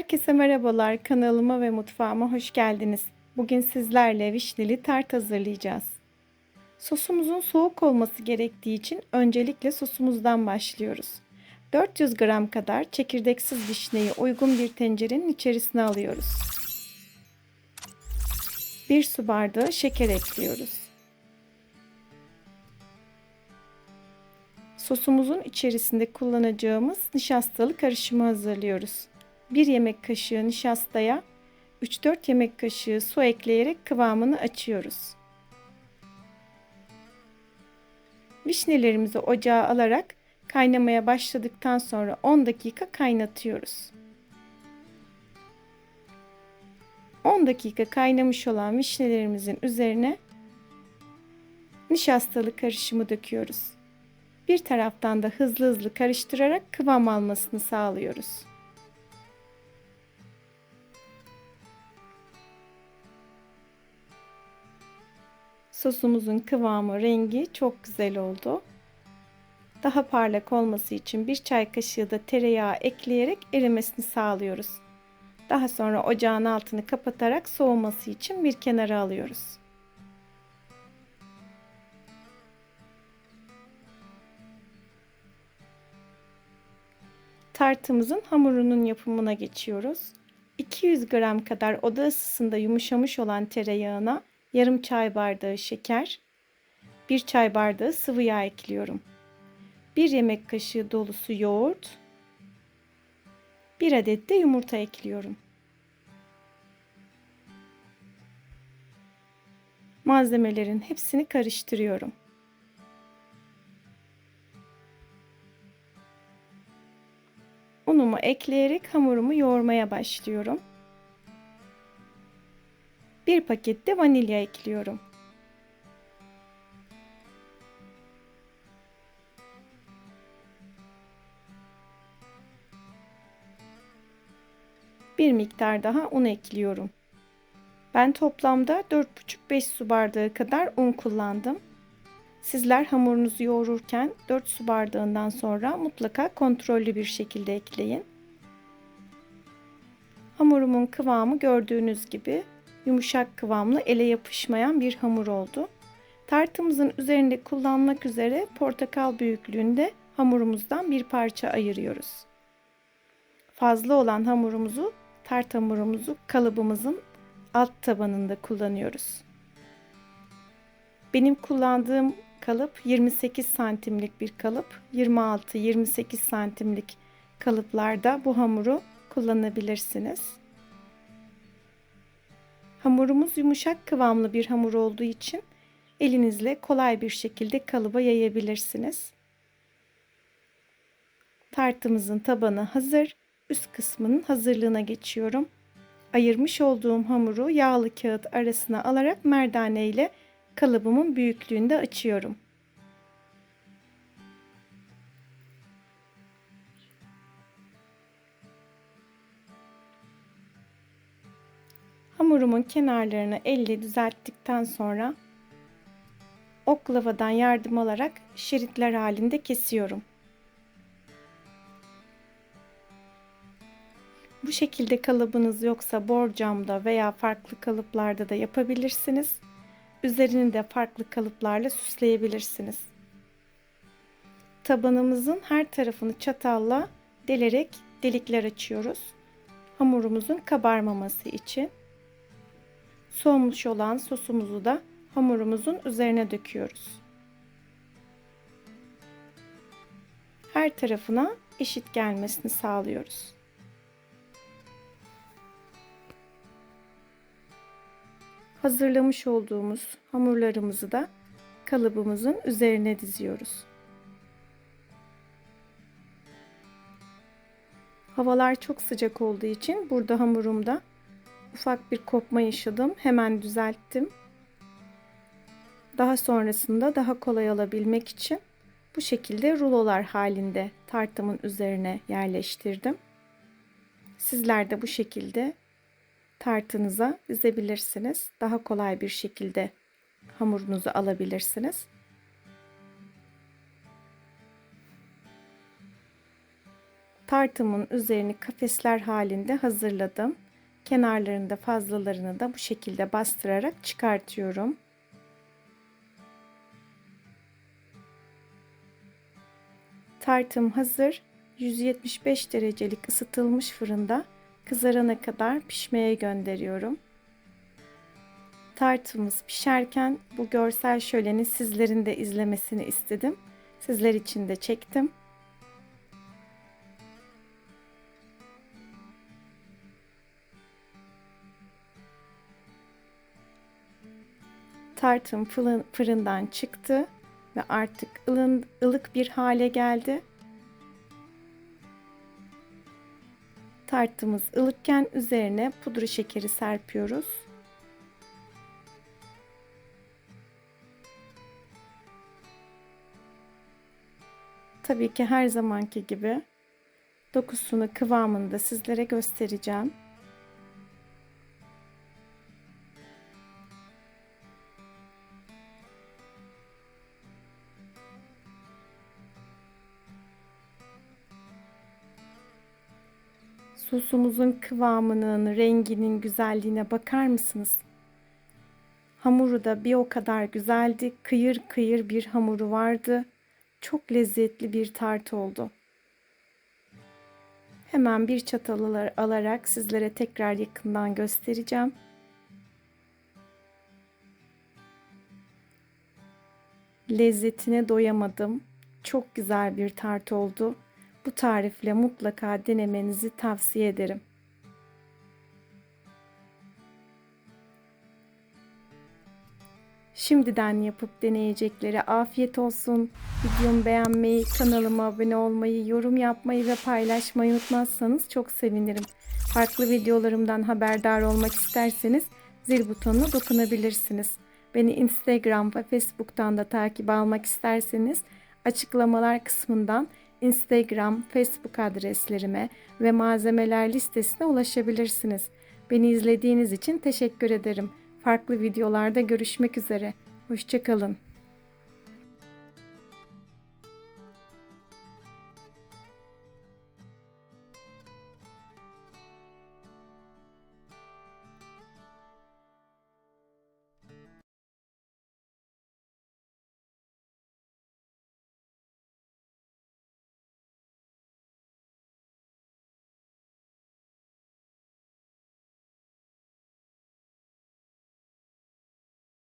Herkese merhabalar. Kanalıma ve mutfağıma hoş geldiniz. Bugün sizlerle vişneli tart hazırlayacağız. Sosumuzun soğuk olması gerektiği için öncelikle sosumuzdan başlıyoruz. 400 gram kadar çekirdeksiz vişneyi uygun bir tencerenin içerisine alıyoruz. 1 su bardağı şeker ekliyoruz. Sosumuzun içerisinde kullanacağımız nişastalı karışımı hazırlıyoruz. 1 yemek kaşığı nişastaya 3-4 yemek kaşığı su ekleyerek kıvamını açıyoruz. Vişnelerimizi ocağa alarak kaynamaya başladıktan sonra 10 dakika kaynatıyoruz. 10 dakika kaynamış olan vişnelerimizin üzerine nişastalı karışımı döküyoruz. Bir taraftan da hızlı hızlı karıştırarak kıvam almasını sağlıyoruz. Sosumuzun kıvamı, rengi çok güzel oldu. Daha parlak olması için bir çay kaşığı da tereyağı ekleyerek erimesini sağlıyoruz. Daha sonra ocağın altını kapatarak soğuması için bir kenara alıyoruz. Tartımızın hamurunun yapımına geçiyoruz. 200 gram kadar oda ısısında yumuşamış olan tereyağına yarım çay bardağı şeker, 1 çay bardağı sıvı yağ ekliyorum. 1 yemek kaşığı dolusu yoğurt, 1 adet de yumurta ekliyorum. Malzemelerin hepsini karıştırıyorum. Unumu ekleyerek hamurumu yoğurmaya başlıyorum. Bir paket de vanilya ekliyorum. Bir miktar daha un ekliyorum. Ben toplamda 4,5-5 su bardağı kadar un kullandım. Sizler hamurunuzu yoğururken 4 su bardağından sonra mutlaka kontrollü bir şekilde ekleyin. Hamurumun kıvamı gördüğünüz gibi yumuşak kıvamlı ele yapışmayan bir hamur oldu. Tartımızın üzerinde kullanmak üzere portakal büyüklüğünde hamurumuzdan bir parça ayırıyoruz. Fazla olan hamurumuzu, tart hamurumuzu kalıbımızın alt tabanında kullanıyoruz. Benim kullandığım kalıp 28 santimlik bir kalıp. 26-28 santimlik kalıplarda bu hamuru kullanabilirsiniz. Hamurumuz yumuşak kıvamlı bir hamur olduğu için elinizle kolay bir şekilde kalıba yayabilirsiniz. Tartımızın tabanı hazır. Üst kısmının hazırlığına geçiyorum. Ayırmış olduğum hamuru yağlı kağıt arasına alarak merdane ile kalıbımın büyüklüğünde açıyorum. Hamurumun kenarlarını elle düzelttikten sonra oklavadan yardım alarak şeritler halinde kesiyorum. Bu şekilde kalıbınız yoksa borcamda veya farklı kalıplarda da yapabilirsiniz. Üzerini de farklı kalıplarla süsleyebilirsiniz. Tabanımızın her tarafını çatalla delerek delikler açıyoruz. Hamurumuzun kabarmaması için. Soğumuş olan sosumuzu da hamurumuzun üzerine döküyoruz. Her tarafına eşit gelmesini sağlıyoruz. Hazırlamış olduğumuz hamurlarımızı da kalıbımızın üzerine diziyoruz. Havalar çok sıcak olduğu için burada hamurumda ufak bir kopma yaşadım. Hemen düzelttim. Daha sonrasında daha kolay alabilmek için bu şekilde rulolar halinde tartımın üzerine yerleştirdim. Sizler de bu şekilde tartınıza dizebilirsiniz. Daha kolay bir şekilde hamurunuzu alabilirsiniz. Tartımın üzerini kafesler halinde hazırladım. Kenarlarında fazlalarını da bu şekilde bastırarak çıkartıyorum. Tartım hazır. 175 derecelik ısıtılmış fırında kızarana kadar pişmeye gönderiyorum. Tartımız pişerken bu görsel şöleni sizlerin de izlemesini istedim. Sizler için de çektim. Tartım fırından çıktı ve artık ılın, ılık bir hale geldi. Tartımız ılıkken üzerine pudra şekeri serpiyoruz. Tabii ki her zamanki gibi dokusunu kıvamını da sizlere göstereceğim. Sosumuzun kıvamının, renginin güzelliğine bakar mısınız? Hamuru da bir o kadar güzeldi. Kıyır kıyır bir hamuru vardı. Çok lezzetli bir tart oldu. Hemen bir çatal alarak sizlere tekrar yakından göstereceğim. Lezzetine doyamadım. Çok güzel bir tart oldu. Bu tarifle mutlaka denemenizi tavsiye ederim. Şimdiden yapıp deneyeceklere afiyet olsun. Videomu beğenmeyi, kanalıma abone olmayı, yorum yapmayı ve paylaşmayı unutmazsanız çok sevinirim. Farklı videolarımdan haberdar olmak isterseniz zil butonuna dokunabilirsiniz. Beni Instagram ve Facebook'tan da takip almak isterseniz açıklamalar kısmından Instagram, Facebook adreslerime ve malzemeler listesine ulaşabilirsiniz. Beni izlediğiniz için teşekkür ederim. Farklı videolarda görüşmek üzere. Hoşçakalın.